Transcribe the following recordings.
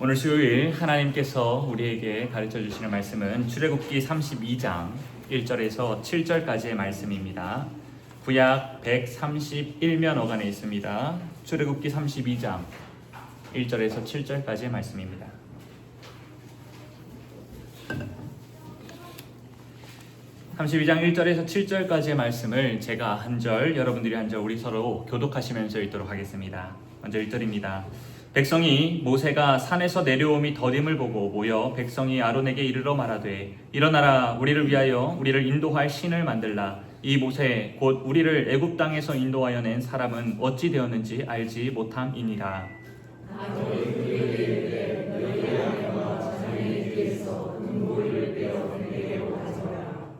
오늘 수요일 하나님께서 우리에게 가르쳐 주시는 말씀은 출애굽기 32장 1절에서 7절까지의 말씀입니다. 구약 131면 어간에 있습니다. 출애굽기 32장 1절에서 7절까지의 말씀입니다. (32장 1절에서 7절까지의 말씀을 제가 한 절, 여러분들이 한 절, 우리 서로 교독하시면서 읽도록 하겠습니다. 먼저 1절입니다. 백성이 모세가 산에서 내려옴이 더딤을 보고 모여 백성이 아론에게 이르러 말하되 일어나라 우리를 위하여 우리를 인도할 신을 만들라. 이 모세 곧 우리를 애굽 땅에서 인도하여 낸 사람은 어찌 되었는지 알지 못함이니라.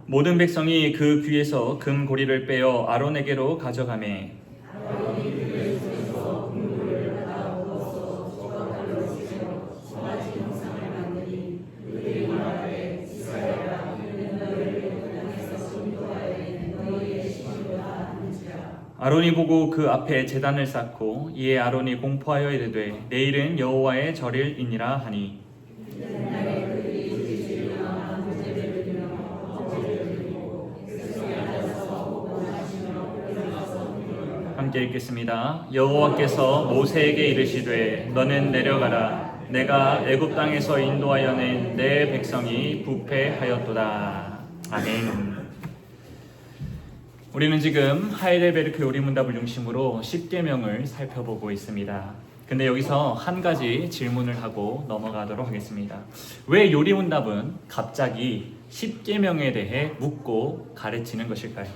모든 백성이 그 귀에서 금 고리를 빼어 아론에게로 가져가매 아론이 보고 그 앞에 제단을 쌓고 이에 아론이 공포하여 이르되 내일은 여호와의 절일이니라 하니 함께 읽겠습니다. 여호와께서 모세에게 이르시되 너는 내려가라 내가 애굽 땅에서 인도하여 낸 내 백성이 부패하였도다. 아멘. 우리는 지금 하이델베르크 요리문답을 중심으로 10계명을 살펴보고 있습니다. 근데 여기서 한 가지 질문을 하고 넘어가도록 하겠습니다. 왜 요리문답은 갑자기 10계명에 대해 묻고 가르치는 것일까요?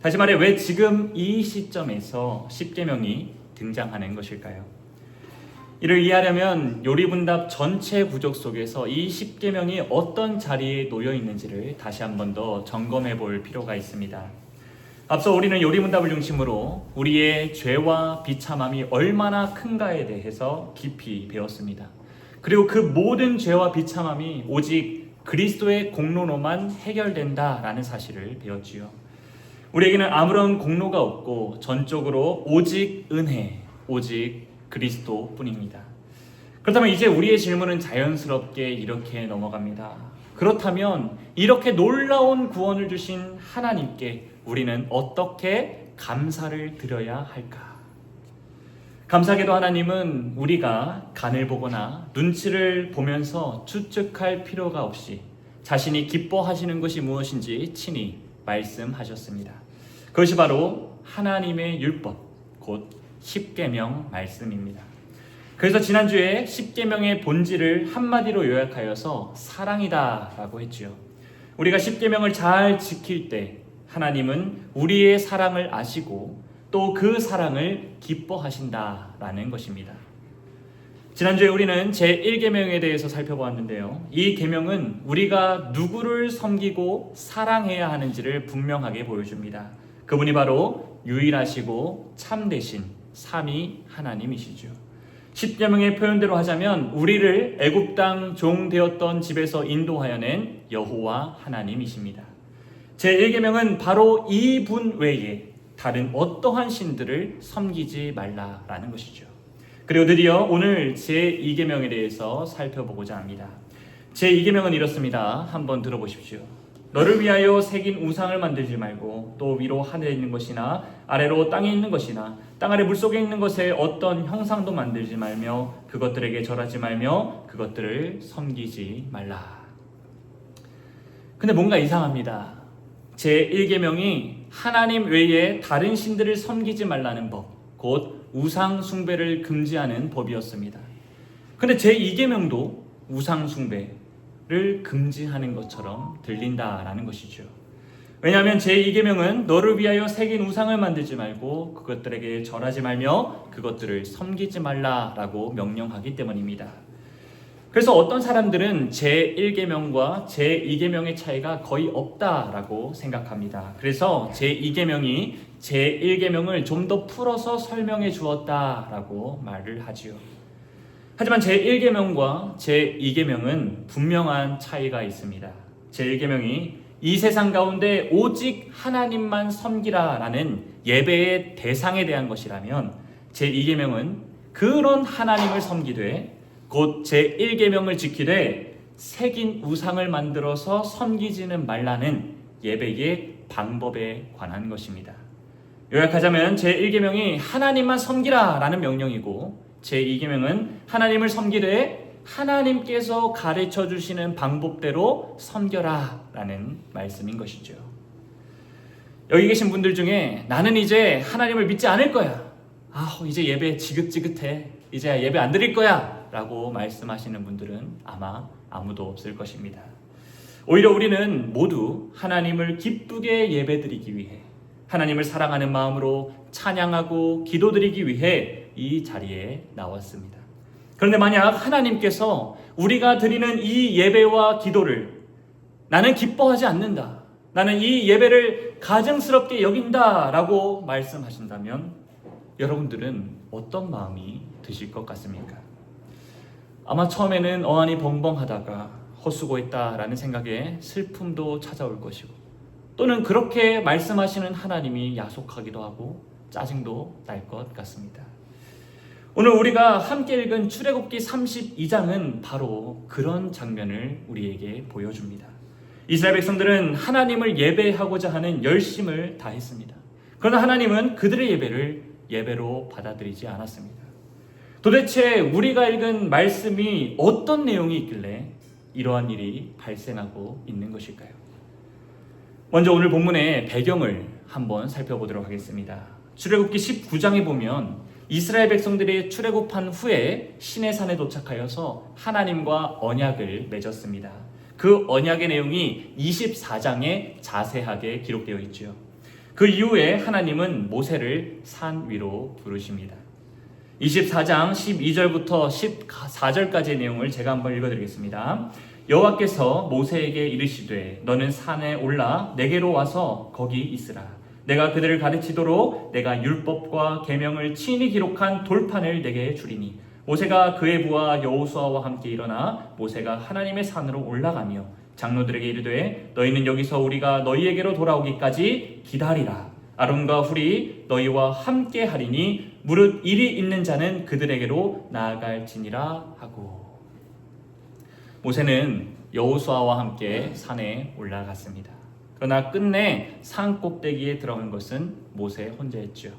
다시 말해 왜 지금 이 시점에서 10계명이 등장하는 것일까요? 이를 이해하려면 요리문답 전체 구적 속에서 이 10계명이 어떤 자리에 놓여 있는지를 다시 한 번 더 점검해 볼 필요가 있습니다. 앞서 우리는 요리문답을 중심으로 우리의 죄와 비참함이 얼마나 큰가에 대해서 깊이 배웠습니다. 그리고 그 모든 죄와 비참함이 오직 그리스도의 공로로만 해결된다라는 사실을 배웠지요. 우리에게는 아무런 공로가 없고 전적으로 오직 은혜, 오직 그리스도 뿐입니다. 그렇다면 이제 우리의 질문은 자연스럽게 이렇게 넘어갑니다. 그렇다면 이렇게 놀라운 구원을 주신 하나님께 우리는 어떻게 감사를 드려야 할까? 감사하게도 하나님은 우리가 간을 보거나 눈치를 보면서 추측할 필요가 없이 자신이 기뻐하시는 것이 무엇인지 친히 말씀하셨습니다. 그것이 바로 하나님의 율법, 곧 십계명 말씀입니다. 그래서 지난주에 십계명의 본질을 한마디로 요약하여서 사랑이다라고 했지요. 우리가 십계명을 잘 지킬 때 하나님은 우리의 사랑을 아시고 또 그 사랑을 기뻐하신다라는 것입니다. 지난주에 우리는 제1계명에 대해서 살펴보았는데요. 이 계명은 우리가 누구를 섬기고 사랑해야 하는지를 분명하게 보여줍니다. 그분이 바로 유일하시고 참되신 삼위 하나님이시죠. 십계명의 표현대로 하자면 우리를 애굽 땅 종 되었던 집에서 인도하여 낸 여호와 하나님이십니다. 제1계명은 바로 이분 외에 다른 어떠한 신들을 섬기지 말라라는 것이죠. 그리고 드디어 오늘 제2계명에 대해서 살펴보고자 합니다. 제2계명은 이렇습니다. 한번 들어보십시오. 너를 위하여 새긴 우상을 만들지 말고 또 위로 하늘에 있는 것이나 아래로 땅에 있는 것이나 땅 아래 물속에 있는 것에 어떤 형상도 만들지 말며 그것들에게 절하지 말며 그것들을 섬기지 말라. 근데 뭔가 이상합니다. 제 1계명이 하나님 외에 다른 신들을 섬기지 말라는 법, 곧 우상 숭배를 금지하는 법이었습니다. 근데 제 2계명도 우상 숭배 를 금지하는 것처럼 들린다라는 것이죠. 왜냐하면 제2계명은 너를 위하여 새긴 우상을 만들지 말고 그것들에게 절하지 말며 그것들을 섬기지 말라라고 명령하기 때문입니다. 그래서 어떤 사람들은 제1계명과 제2계명의 차이가 거의 없다라고 생각합니다. 그래서 제2계명이 제1계명을 좀 더 풀어서 설명해 주었다라고 말을 하지요. 하지만 제1계명과 제2계명은 분명한 차이가 있습니다. 제1계명이 이 세상 가운데 오직 하나님만 섬기라 라는 예배의 대상에 대한 것이라면 제2계명은 그런 하나님을 섬기되 곧 제1계명을 지키되 새긴 우상을 만들어서 섬기지는 말라는 예배의 방법에 관한 것입니다. 요약하자면 제1계명이 하나님만 섬기라 라는 명령이고 제2계명은 하나님을 섬기되 하나님께서 가르쳐 주시는 방법대로 섬겨라 라는 말씀인 것이죠. 여기 계신 분들 중에 나는 이제 하나님을 믿지 않을 거야. 아, 이제 예배 지긋지긋해. 이제 예배 안 드릴 거야. 라고 말씀하시는 분들은 아마 아무도 없을 것입니다. 오히려 우리는 모두 하나님을 기쁘게 예배 드리기 위해 하나님을 사랑하는 마음으로 찬양하고 기도드리기 위해 이 자리에 나왔습니다. 그런데 만약 하나님께서 우리가 드리는 이 예배와 기도를 나는 기뻐하지 않는다. 나는 이 예배를 가증스럽게 여긴다. 라고 말씀하신다면 여러분들은 어떤 마음이 드실 것 같습니까? 아마 처음에는 어안이 벙벙하다가 헛수고했다 라는 생각에 슬픔도 찾아올 것이고 또는 그렇게 말씀하시는 하나님이 야속하기도 하고 짜증도 날 것 같습니다. 오늘 우리가 함께 읽은 출애굽기 32장은 바로 그런 장면을 우리에게 보여줍니다. 이스라엘 백성들은 하나님을 예배하고자 하는 열심을 다했습니다. 그러나 하나님은 그들의 예배를 예배로 받아들이지 않았습니다. 도대체 우리가 읽은 말씀이 어떤 내용이 있길래 이러한 일이 발생하고 있는 것일까요? 먼저 오늘 본문의 배경을 한번 살펴보도록 하겠습니다. 출애굽기 19장에 보면 이스라엘 백성들이 출애굽한 후에 시내 산에 도착하여서 하나님과 언약을 맺었습니다. 그 언약의 내용이 24장에 자세하게 기록되어 있죠. 그 이후에 하나님은 모세를 산 위로 부르십니다. 24장 12절부터 14절까지의 내용을 제가 한번 읽어드리겠습니다. 여호와께서 모세에게 이르시되 너는 산에 올라 내게로 와서 거기 있으라. 내가 그들을 가르치도록 내가 율법과 계명을 친히 기록한 돌판을 내게 주리니 모세가 그의 부하 여호수아와 함께 일어나 모세가 하나님의 산으로 올라가며 장로들에게 이르되 너희는 여기서 우리가 너희에게로 돌아오기까지 기다리라. 아론과 훌이 너희와 함께 하리니 무릇 일이 있는 자는 그들에게로 나아갈지니라 하고 모세는 여호수아와 함께 산에 올라갔습니다. 그러나 끝내 산 꼭대기에 들어간 것은 모세 혼자였죠.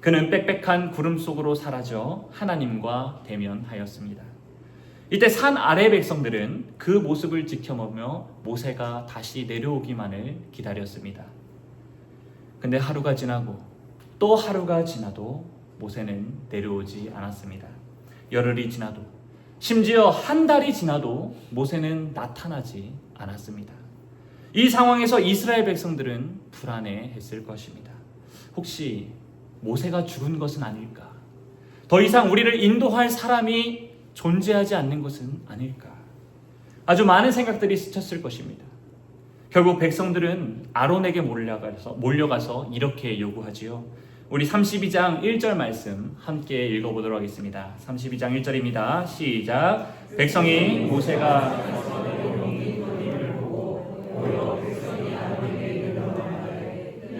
그는 빽빽한 구름 속으로 사라져 하나님과 대면하였습니다. 이때 산 아래 백성들은 그 모습을 지켜보며 모세가 다시 내려오기만을 기다렸습니다. 근데 하루가 지나고 또 하루가 지나도 모세는 내려오지 않았습니다. 열흘이 지나도 심지어 한 달이 지나도 모세는 나타나지 않았습니다. 이 상황에서 이스라엘 백성들은 불안해했을 것입니다. 혹시 모세가 죽은 것은 아닐까? 더 이상 우리를 인도할 사람이 존재하지 않는 것은 아닐까? 아주 많은 생각들이 스쳤을 것입니다. 결국 백성들은 아론에게 몰려가서, 몰려가서 이렇게 요구하지요. 우리 32장 1절 말씀 함께 읽어보도록 하겠습니다. 32장 1절입니다. 시작. 백성이 모세가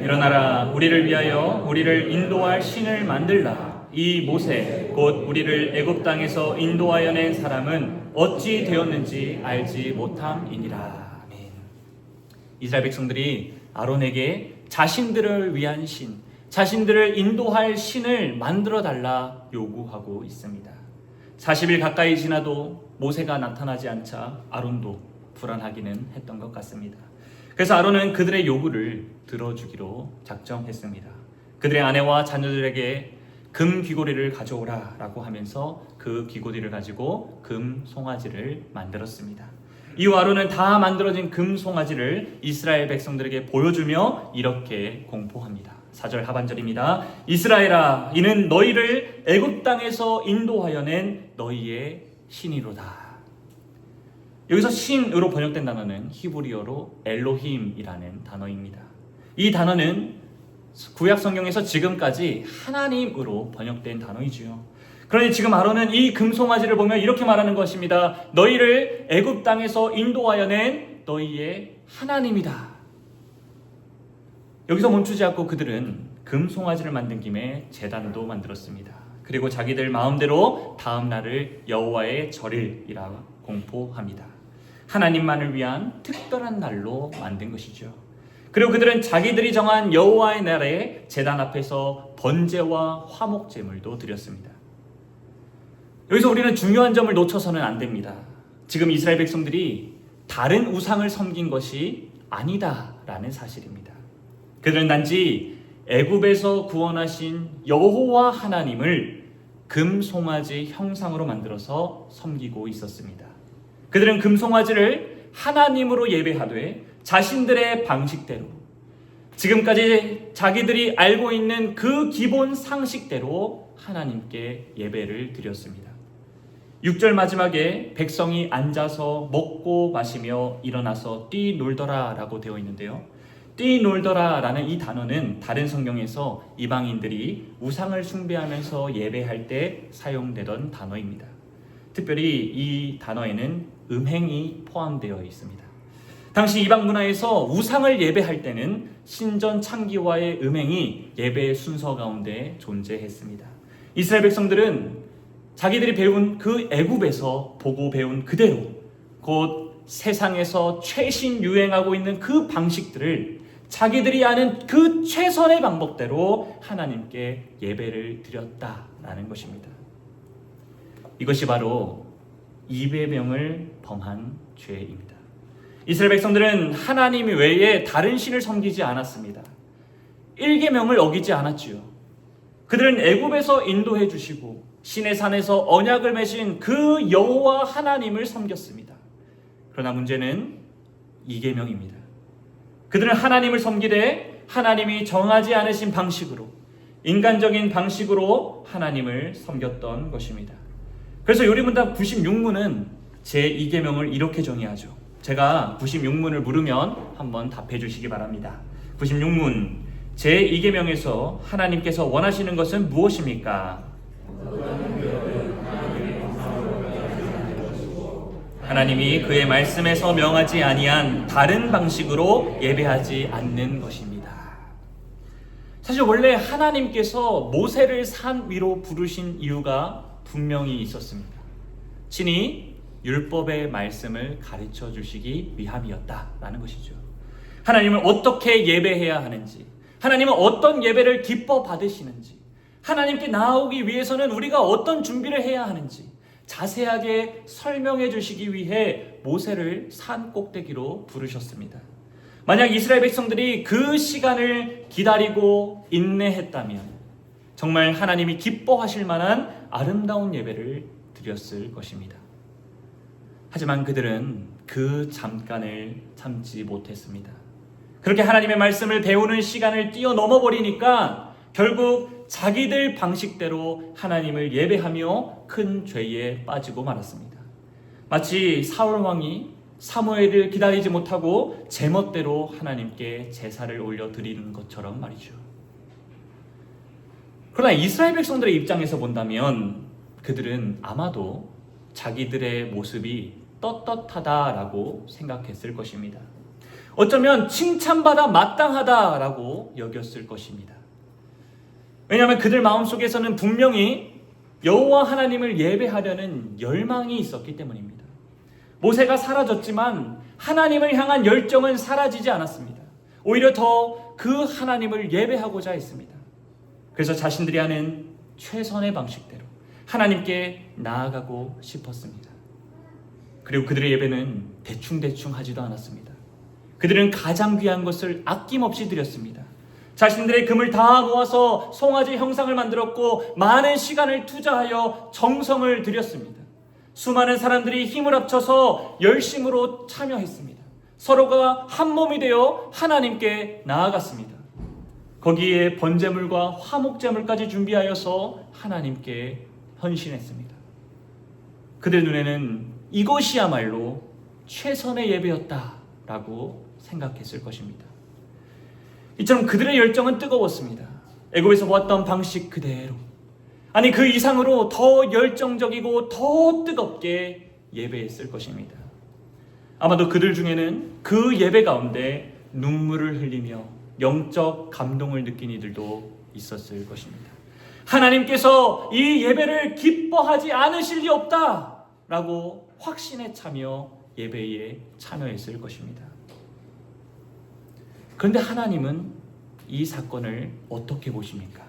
일어나라 우리를 위하여 우리를 인도할 신을 만들라 이 모세 곧 우리를 애굽 땅에서 인도하여 낸 사람은 어찌 되었는지 알지 못함이니라 아멘. 이스라엘 백성들이 아론에게 자신들을 위한 신 자신들을 인도할 신을 만들어 달라 요구하고 있습니다. 40일 가까이 지나도 모세가 나타나지 않자 아론도 불안하기는 했던 것 같습니다. 그래서 아론은 그들의 요구를 들어주기로 작정했습니다. 그들의 아내와 자녀들에게 금 귀고리를 가져오라 라고 하면서 그 귀고리를 가지고 금 송아지를 만들었습니다. 이후 아론은 다 만들어진 금 송아지를 이스라엘 백성들에게 보여주며 이렇게 공포합니다. 4절 하반절입니다. 이스라엘아 이는 너희를 애굽 땅에서 인도하여 낸 너희의 신이로다. 여기서 신으로 번역된 단어는 히브리어로 엘로힘이라는 단어입니다. 이 단어는 구약 성경에서 지금까지 하나님으로 번역된 단어이지요. 그러니 지금 아론은 이 금송아지를 보며 이렇게 말하는 것입니다. 너희를 애굽 땅에서 인도하여 낸 너희의 하나님이다. 여기서 멈추지 않고 그들은 금송아지를 만든 김에 재단도 만들었습니다. 그리고 자기들 마음대로 다음 날을 여호와의 절일이라 공포합니다. 하나님만을 위한 특별한 날로 만든 것이죠. 그리고 그들은 자기들이 정한 여호와의 날에 제단 앞에서 번제와 화목 제물도 드렸습니다. 여기서 우리는 중요한 점을 놓쳐서는 안 됩니다. 지금 이스라엘 백성들이 다른 우상을 섬긴 것이 아니다라는 사실입니다. 그들은 단지 애굽에서 구원하신 여호와 하나님을 금송아지 형상으로 만들어서 섬기고 있었습니다. 그들은 금송아지를 하나님으로 예배하되 자신들의 방식대로 지금까지 자기들이 알고 있는 그 기본 상식대로 하나님께 예배를 드렸습니다. 6절 마지막에 백성이 앉아서 먹고 마시며 일어나서 뛰 놀더라 라고 되어 있는데요. 뛰 놀더라 라는 이 단어는 다른 성경에서 이방인들이 우상을 숭배하면서 예배할 때 사용되던 단어입니다. 특별히 이 단어에는 음행이 포함되어 있습니다. 당시 이방 문화에서 우상을 예배할 때는 신전 창기와의 음행이 예배의 순서 가운데 존재했습니다. 이스라엘 백성들은 자기들이 배운 그 애굽에서 보고 배운 그대로 곧 세상에서 최신 유행하고 있는 그 방식들을 자기들이 아는 그 최선의 방법대로 하나님께 예배를 드렸다라는 것입니다. 이것이 바로 이배명을 범한 죄입니다. 이스라엘 백성들은 하나님 외에 다른 신을 섬기지 않았습니다. 일계명을 어기지 않았지요. 그들은 애굽에서 인도해 주시고 신의 산에서 언약을 맺은 그 여호와 하나님을 섬겼습니다. 그러나 문제는 이계명입니다. 그들은 하나님을 섬기되 하나님이 정하지 않으신 방식으로 인간적인 방식으로 하나님을 섬겼던 것입니다. 그래서 요리문답 96문은 제 2계명을 이렇게 정의하죠. 제가 96문을 물으면 한번 답해 주시기 바랍니다. 96문 제 2계명에서 하나님께서 원하시는 것은 무엇입니까? 하나님이 그의 말씀에서 명하지 아니한 다른 방식으로 예배하지 않는 것입니다. 사실 원래 하나님께서 모세를 산 위로 부르신 이유가 분명히 있었습니다. 신이 율법의 말씀을 가르쳐 주시기 위함이었다라는 것이죠. 하나님을 어떻게 예배해야 하는지, 하나님은 어떤 예배를 기뻐 받으시는지, 하나님께 나아오기 위해서는 우리가 어떤 준비를 해야 하는지 자세하게 설명해 주시기 위해 모세를 산 꼭대기로 부르셨습니다. 만약 이스라엘 백성들이 그 시간을 기다리고 인내했다면 정말 하나님이 기뻐하실 만한 아름다운 예배를 드렸을 것입니다. 하지만 그들은 그 잠깐을 참지 못했습니다. 그렇게 하나님의 말씀을 배우는 시간을 뛰어넘어 버리니까 결국 자기들 방식대로 하나님을 예배하며 큰 죄에 빠지고 말았습니다. 마치 사울 왕이 사무엘을 기다리지 못하고 제멋대로 하나님께 제사를 올려 드리는 것처럼 말이죠. 그러나 이스라엘 백성들의 입장에서 본다면 그들은 아마도 자기들의 모습이 떳떳하다라고 생각했을 것입니다. 어쩌면 칭찬받아 마땅하다라고 여겼을 것입니다. 왜냐하면 그들 마음속에서는 분명히 여호와 하나님을 예배하려는 열망이 있었기 때문입니다. 모세가 사라졌지만 하나님을 향한 열정은 사라지지 않았습니다. 오히려 더 그 하나님을 예배하고자 했습니다. 그래서 자신들이 하는 최선의 방식대로 하나님께 나아가고 싶었습니다. 그리고 그들의 예배는 대충대충 하지도 않았습니다. 그들은 가장 귀한 것을 아낌없이 드렸습니다. 자신들의 금을 다 모아서 송아지 형상을 만들었고 많은 시간을 투자하여 정성을 들였습니다. 수많은 사람들이 힘을 합쳐서 열심으로 참여했습니다. 서로가 한 몸이 되어 하나님께 나아갔습니다. 거기에 번제물과 화목제물까지 준비하여서 하나님께 헌신했습니다. 그들 눈에는 이것이야말로 최선의 예배였다라고 생각했을 것입니다. 이처럼 그들의 열정은 뜨거웠습니다. 애굽에서 보았던 방식 그대로 아니 그 이상으로 더 열정적이고 더 뜨겁게 예배했을 것입니다. 아마도 그들 중에는 그 예배 가운데 눈물을 흘리며 영적 감동을 느낀 이들도 있었을 것입니다. 하나님께서 이 예배를 기뻐하지 않으실 리 없다. 라고 확신에 차며 예배에 참여했을 것입니다. 그런데 하나님은 이 사건을 어떻게 보십니까?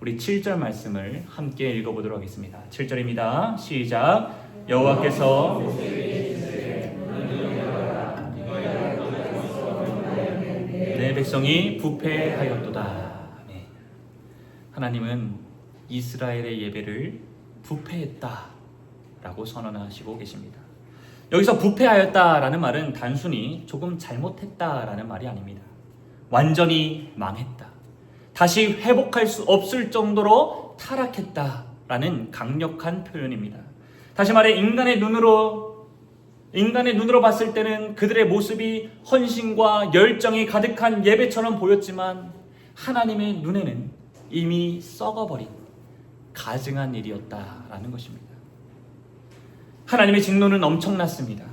우리 7절 말씀을 함께 읽어보도록 하겠습니다. 7절입니다. 시작. 여호와께서 내 백성이 부패하였도다. 아멘. 하나님은 이스라엘의 예배를 부패했다 라고 선언하시고 계십니다. 여기서 부패하였다라는 말은 단순히 조금 잘못했다라는 말이 아닙니다. 완전히 망했다. 다시 회복할 수 없을 정도로 타락했다라는 강력한 표현입니다. 다시 말해 인간의 눈으로 인간의 눈으로 봤을 때는 그들의 모습이 헌신과 열정이 가득한 예배처럼 보였지만 하나님의 눈에는 이미 썩어버린 가증한 일이었다라는 것입니다. 하나님의 진노는 엄청났습니다.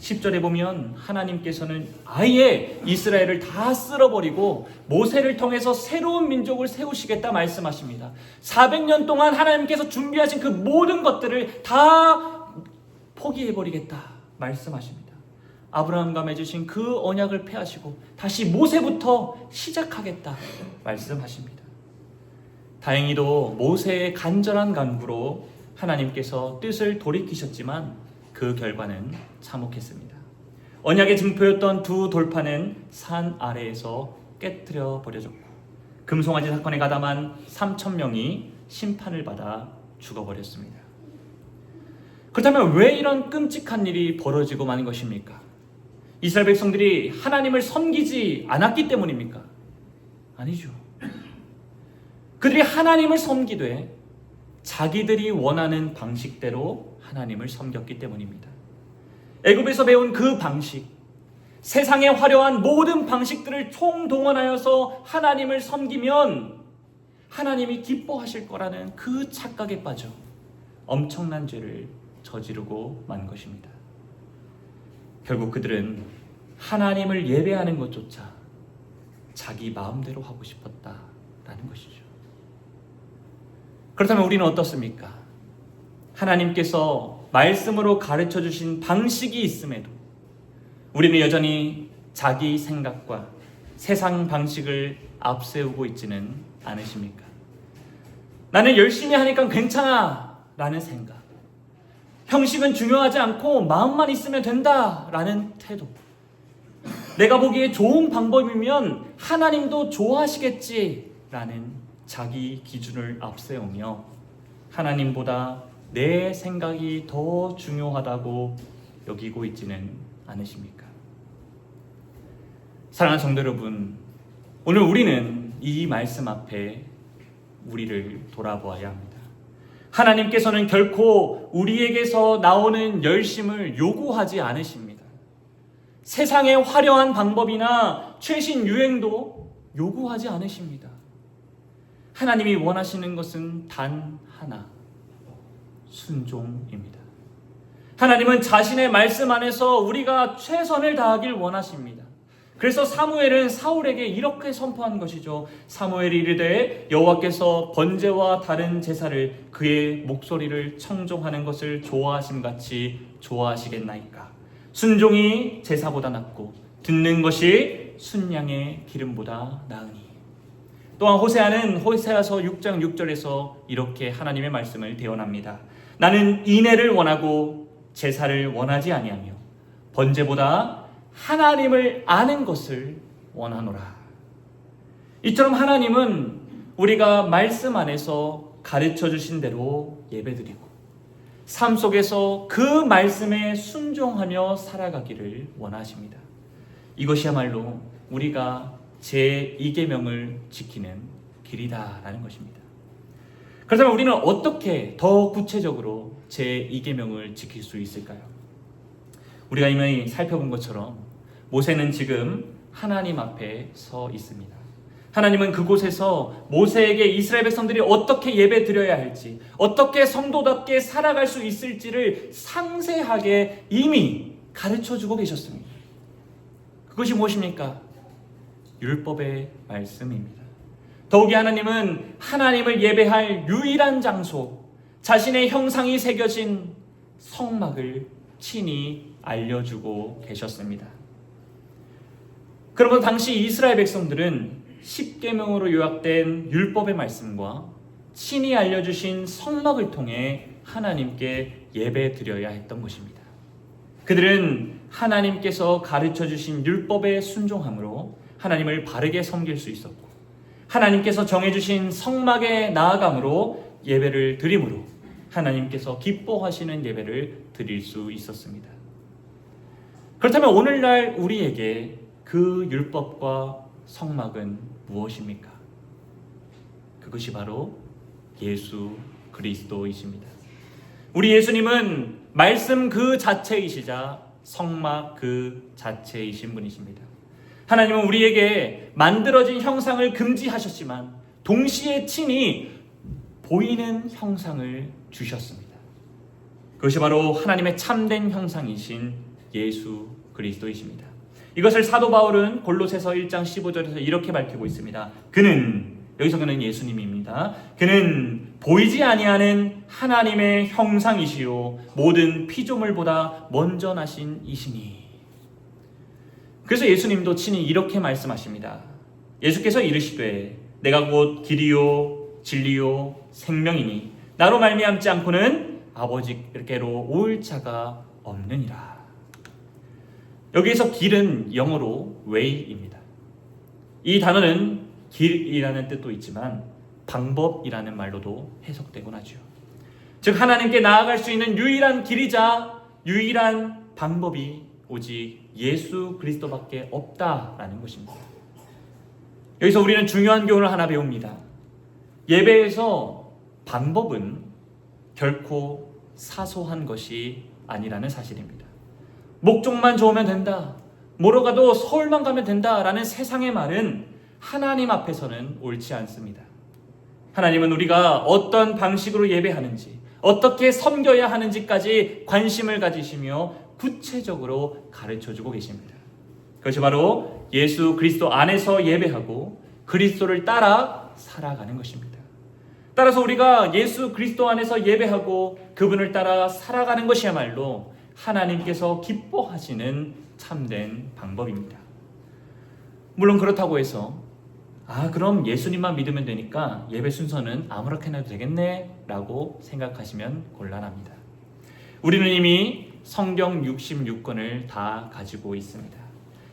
10절에 보면 하나님께서는 아예 이스라엘을 다 쓸어버리고 모세를 통해서 새로운 민족을 세우시겠다 말씀하십니다. 400년 동안 하나님께서 준비하신 그 모든 것들을 다 포기해버리겠다 말씀하십니다. 아브라함과 맺으신 그 언약을 폐하시고 다시 모세부터 시작하겠다 말씀하십니다. 다행히도 모세의 간절한 간구로 하나님께서 뜻을 돌이키셨지만 그 결과는 참혹했습니다. 언약의 증표였던 두 돌판은 산 아래에서 깨뜨려 버려졌고 금송아지 사건에 가담한 3천 명이 심판을 받아 죽어버렸습니다. 그렇다면 왜 이런 끔찍한 일이 벌어지고 마는 것입니까? 이스라엘 백성들이 하나님을 섬기지 않았기 때문입니까? 아니죠. 그들이 하나님을 섬기되 자기들이 원하는 방식대로 하나님을 섬겼기 때문입니다. 애굽에서 배운 그 방식, 세상의 화려한 모든 방식들을 총동원하여서 하나님을 섬기면 하나님이 기뻐하실 거라는 그 착각에 빠져 엄청난 죄를 저지르고 만 것입니다. 결국 그들은 하나님을 예배하는 것조차 자기 마음대로 하고 싶었다라는 것이죠. 그렇다면 우리는 어떻습니까? 하나님께서 말씀으로 가르쳐 주신 방식이 있음에도 우리는 여전히 자기 생각과 세상 방식을 앞세우고 있지는 않으십니까? 나는 열심히 하니까 괜찮아 라는 생각. 형식은 중요하지 않고 마음만 있으면 된다 라는 태도. 내가 보기에 좋은 방법이면 하나님도 좋아하시겠지 라는 자기 기준을 앞세우며 하나님보다 내 생각이 더 중요하다고 여기고 있지는 않으십니까? 사랑하는 성도 여러분, 오늘 우리는 이 말씀 앞에 우리를 돌아보아야 합니다. 하나님께서는 결코 우리에게서 나오는 열심을 요구하지 않으십니다. 세상의 화려한 방법이나 최신 유행도 요구하지 않으십니다. 하나님이 원하시는 것은 단 하나, 순종입니다. 하나님은 자신의 말씀 안에서 우리가 최선을 다하길 원하십니다. 그래서 사무엘은 사울에게 이렇게 선포한 것이죠. 사무엘이 이르되 여호와께서 번제와 다른 제사를 그의 목소리를 청종하는 것을 좋아하심 같이 좋아하시겠나이까. 순종이 제사보다 낫고 듣는 것이 순양의 기름보다 나으니. 또한 호세아는 호세아서 6장 6절에서 이렇게 하나님의 말씀을 대언합니다. 나는 인애를 원하고 제사를 원하지 아니하며 번제보다 하나님을 아는 것을 원하노라. 이처럼 하나님은 우리가 말씀 안에서 가르쳐 주신 대로 예배드리고 삶 속에서 그 말씀에 순종하며 살아가기를 원하십니다. 이것이야말로 우리가 제 2계명을 지키는 길이다라는 것입니다. 그렇다면 우리는 어떻게 더 구체적으로 제 2계명을 지킬 수 있을까요? 우리가 이미 살펴본 것처럼 모세는 지금 하나님 앞에 서 있습니다. 하나님은 그곳에서 모세에게 이스라엘 백성들이 어떻게 예배 드려야 할지, 어떻게 성도답게 살아갈 수 있을지를 상세하게 이미 가르쳐 주고 계셨습니다. 그것이 무엇입니까? 율법의 말씀입니다. 더욱이 하나님은 하나님을 예배할 유일한 장소, 자신의 형상이 새겨진 성막을 친히 알려주고 계셨습니다. 그러므로 당시 이스라엘 백성들은 십계명으로 요약된 율법의 말씀과 친히 알려주신 성막을 통해 하나님께 예배 드려야 했던 것입니다. 그들은 하나님께서 가르쳐 주신 율법에 순종함으로 하나님을 바르게 섬길 수 있었고 하나님께서 정해 주신 성막에 나아감으로 예배를 드림으로 하나님께서 기뻐하시는 예배를 드릴 수 있었습니다. 그렇다면 오늘날 우리에게 그 율법과 성막은 무엇입니까? 그것이 바로 예수 그리스도이십니다. 우리 예수님은 말씀 그 자체이시자 성막 그 자체이신 분이십니다. 하나님은 우리에게 만들어진 형상을 금지하셨지만 동시에 친히 보이는 형상을 주셨습니다. 그것이 바로 하나님의 참된 형상이신 예수 그리스도이십니다. 이것을 사도 바울은 골로새서 1장 15절에서 이렇게 밝히고 있습니다. 그는 여기서 그는 예수님입니다. 그는 보이지 아니하는 하나님의 형상이시요 모든 피조물보다 먼저 나신 이시니. 그래서 예수님도 친히 이렇게 말씀하십니다. 예수께서 이르시되 내가 곧 길이요 진리요 생명이니 나로 말미암지 않고는 아버지께로 올 자가 없느니라. 여기에서 길은 영어로 way입니다. 이 단어는 길이라는 뜻도 있지만 방법이라는 말로도 해석되곤 하죠. 즉 하나님께 나아갈 수 있는 유일한 길이자 유일한 방법이 오직 예수 그리스도밖에 없다라는 것입니다. 여기서 우리는 중요한 교훈을 하나 배웁니다. 예배에서 방법은 결코 사소한 것이 아니라는 사실입니다. 목적만 좋으면 된다. 뭐로 가도 서울만 가면 된다라는 세상의 말은 하나님 앞에서는 옳지 않습니다. 하나님은 우리가 어떤 방식으로 예배하는지, 어떻게 섬겨야 하는지까지 관심을 가지시며 구체적으로 가르쳐 주고 계십니다. 그것이 바로 예수 그리스도 안에서 예배하고 그리스도를 따라 살아가는 것입니다. 따라서 우리가 예수 그리스도 안에서 예배하고 그분을 따라 살아가는 것이야말로 하나님께서 기뻐하시는 참된 방법입니다. 물론 그렇다고 해서 아 그럼 예수님만 믿으면 되니까 예배 순서는 아무렇게나 해도 되겠네 라고 생각하시면 곤란합니다. 우리는 이미 성경 66권을 다 가지고 있습니다.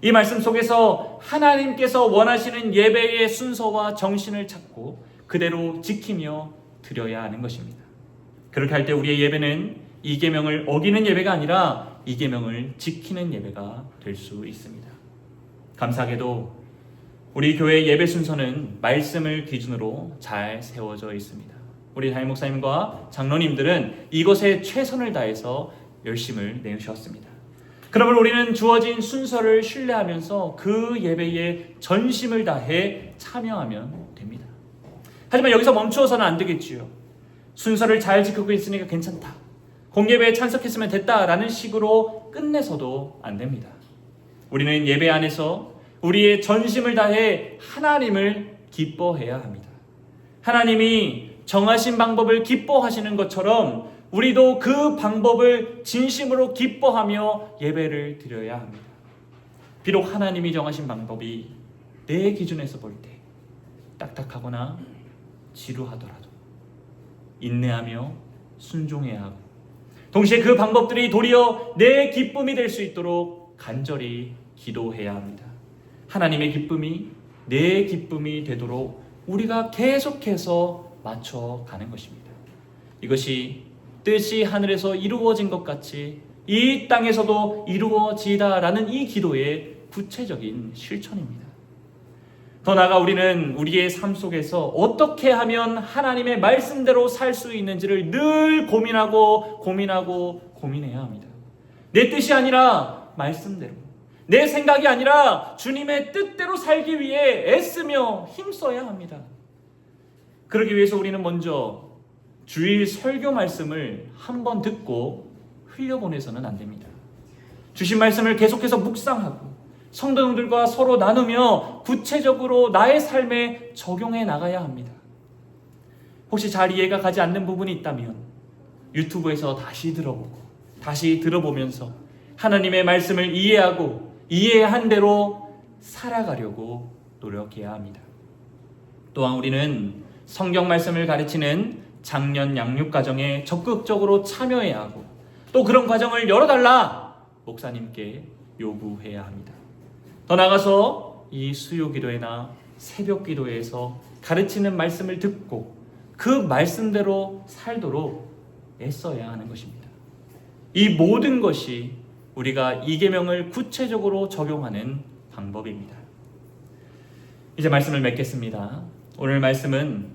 이 말씀 속에서 하나님께서 원하시는 예배의 순서와 정신을 찾고 그대로 지키며 드려야 하는 것입니다. 그렇게 할 때 우리의 예배는 이 계명을 어기는 예배가 아니라 이 계명을 지키는 예배가 될 수 있습니다. 감사하게도 우리 교회 예배 순서는 말씀을 기준으로 잘 세워져 있습니다. 우리 담임 목사님과 장로님들은 이것에 최선을 다해서 열심을 내주셨습니다. 그러면 우리는 주어진 순서를 신뢰하면서 그 예배에 전심을 다해 참여하면 됩니다. 하지만 여기서 멈추어서는 안 되겠지요. 순서를 잘 지키고 있으니까 괜찮다. 공예배에 참석했으면 됐다라는 식으로 끝내서도 안 됩니다. 우리는 예배 안에서 우리의 전심을 다해 하나님을 기뻐해야 합니다. 하나님이 정하신 방법을 기뻐하시는 것처럼 우리도 그 방법을 진심으로 기뻐하며 예배를 드려야 합니다. 비록 하나님이 정하신 방법이 내 기준에서 볼 때 딱딱하거나 지루하더라도 인내하며 순종해야 하고 동시에 그 방법들이 도리어 내 기쁨이 될 수 있도록 간절히 기도해야 합니다. 하나님의 기쁨이 내 기쁨이 되도록 우리가 계속해서 맞춰가는 것입니다. 이것이 뜻이 하늘에서 이루어진 것 같이 이 땅에서도 이루어지다라는 이 기도의 구체적인 실천입니다. 더 나아가 우리는 우리의 삶 속에서 어떻게 하면 하나님의 말씀대로 살 수 있는지를 늘 고민하고 고민하고 고민해야 합니다. 내 뜻이 아니라 말씀대로. 내 생각이 아니라 주님의 뜻대로 살기 위해 애쓰며 힘써야 합니다. 그러기 위해서 우리는 먼저 주일 설교 말씀을 한 번 듣고 흘려보내서는 안 됩니다. 주신 말씀을 계속해서 묵상하고 성도님들과 서로 나누며 구체적으로 나의 삶에 적용해 나가야 합니다. 혹시 잘 이해가 가지 않는 부분이 있다면 유튜브에서 다시 들어보고 다시 들어보면서 하나님의 말씀을 이해하고 이해한 대로 살아가려고 노력해야 합니다. 또한 우리는 성경 말씀을 가르치는 장년 양육 과정에 적극적으로 참여해야 하고 또 그런 과정을 열어달라 목사님께 요구해야 합니다. 더 나가서 이 수요 기도회나 새벽 기도회에서 가르치는 말씀을 듣고 그 말씀대로 살도록 애써야 하는 것입니다. 이 모든 것이 우리가 이 계명을 구체적으로 적용하는 방법입니다. 이제 말씀을 맺겠습니다. 오늘 말씀은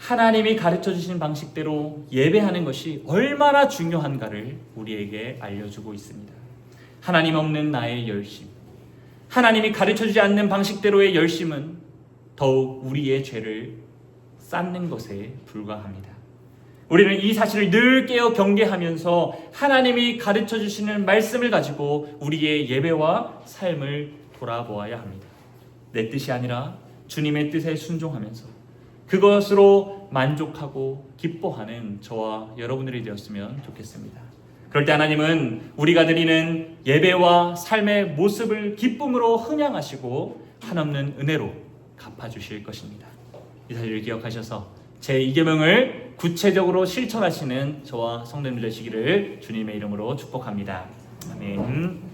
하나님이 가르쳐 주신 방식대로 예배하는 것이 얼마나 중요한가를 우리에게 알려주고 있습니다. 하나님 없는 나의 열심, 하나님이 가르쳐 주지 않는 방식대로의 열심은 더욱 우리의 죄를 쌓는 것에 불과합니다. 우리는 이 사실을 늘 깨어 경계하면서 하나님이 가르쳐 주시는 말씀을 가지고 우리의 예배와 삶을 돌아보아야 합니다. 내 뜻이 아니라 주님의 뜻에 순종하면서 그것으로 만족하고 기뻐하는 저와 여러분들이 되었으면 좋겠습니다. 그럴 때 하나님은 우리가 드리는 예배와 삶의 모습을 기쁨으로 흥양하시고 한없는 은혜로 갚아주실 것입니다. 이 사실을 기억하셔서 제 이계명을 구체적으로 실천하시는 저와 성도님들 되시기를 주님의 이름으로 축복합니다. 아멘.